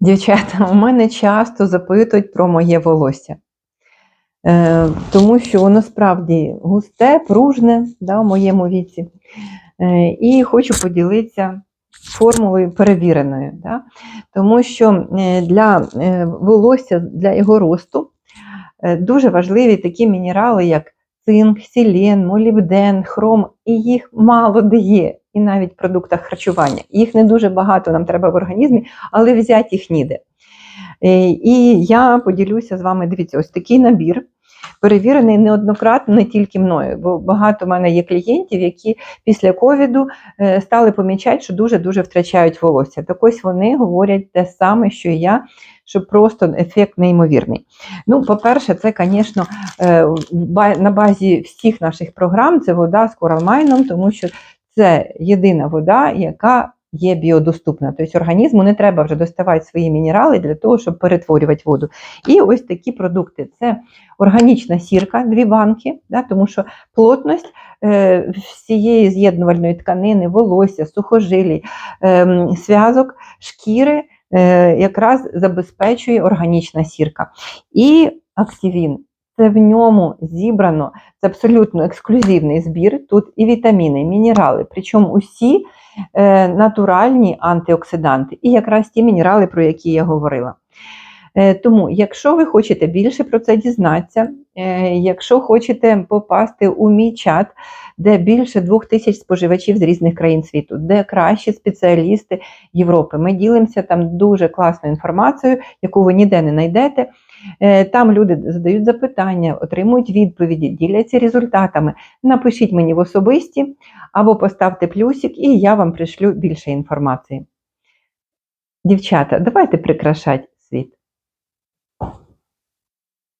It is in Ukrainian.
Дівчата, у мене часто запитують про моє волосся. Е, тому що воно справді густе, пружне да, у моєму віці. Е, і хочу поділитися формулою перевіреною. Да? Тому що е, для е, волосся, для його росту е, дуже важливі такі мінерали, як цинк, сілен, молібден, хром, і їх мало де є, і навіть в продуктах харчування. Їх не дуже багато нам треба в організмі, але взяти їх ніде. Е, І я поділюся з вами, дивіться, ось такий набір. Перевірений неоднократно не тільки мною, бо багато в мене є клієнтів, які після ковіду е, стали помічати, що дуже-дуже втрачають волосся. Так ось вони говорять те саме, що і я, що просто ефект неймовірний. Ну, по-перше, це, звісно, е, на базі всіх наших програм це вода з коралмайном, тому що це єдина вода, яка є біодоступна. Тобто організму не треба вже доставати свої мінерали для того, щоб перетворювати воду. І ось такі продукти: це органічна сірка, дві банки, да, тому що плотність е, всієї з'єднувальної тканини, волосся, сухожилій, е, зв'язок, шкіри е, якраз забезпечує органічна сірка. І активін. Це в ньому зібрано, це абсолютно ексклюзивний збір. Тут і вітаміни, і мінерали, причому усі е, натуральні антиоксиданти, і якраз ті мінерали, про які я говорила. Е, Тому, якщо ви хочете більше про це дізнатися, е, якщо хочете попасти у мій чат, де більше двох тисяч споживачів з різних країн світу, де кращі спеціалісти Європи, ми ділимося там дуже класною інформацією, яку ви ніде не знайдете. Е, Там люди задають запитання, отримують відповіді, діляться результатами. Напишіть мені в особисті або поставте плюсик, і я вам пришлю більше інформації. Дівчата, давайте прикрашати